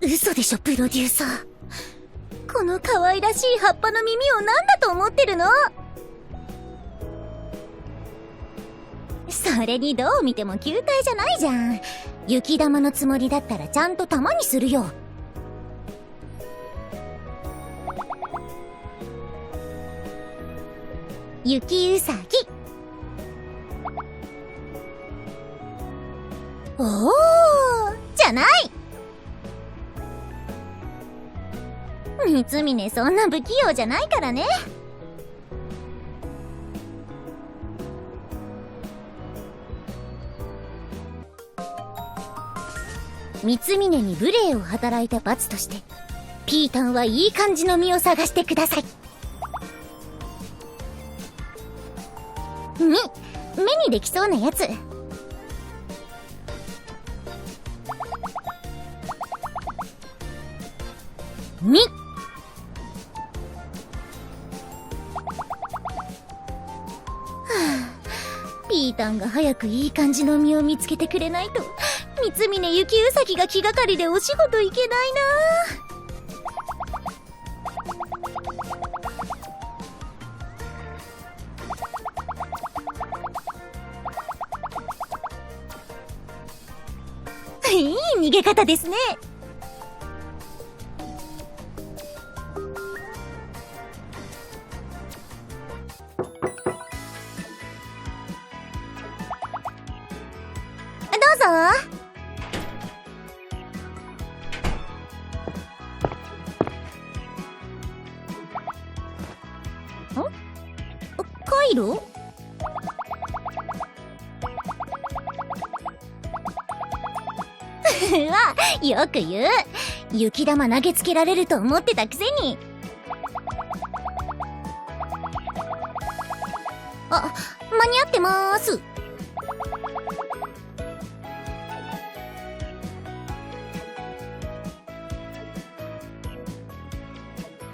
嘘でしょプロデューサー。この可愛らしい葉っぱの耳を何だと思ってるの？それにどう見ても球体じゃないじゃん。雪玉のつもりだったらちゃんと玉にするよ。雪うさぎ。おおじゃない。三峰そんな不器用じゃないからね。三峰に無礼を働いた罰としてピータンはいい感じの実を探してください。み目にできそうなやつ。み。はあ。ピータンが早くいい感じの実を見つけてくれないと三峰雪うさぎが気がかりでお仕事行けないないい逃げ方ですね。どうぞ。ん？カうわよく言う雪玉投げつけられると思ってたくせにあ間に合ってまーす。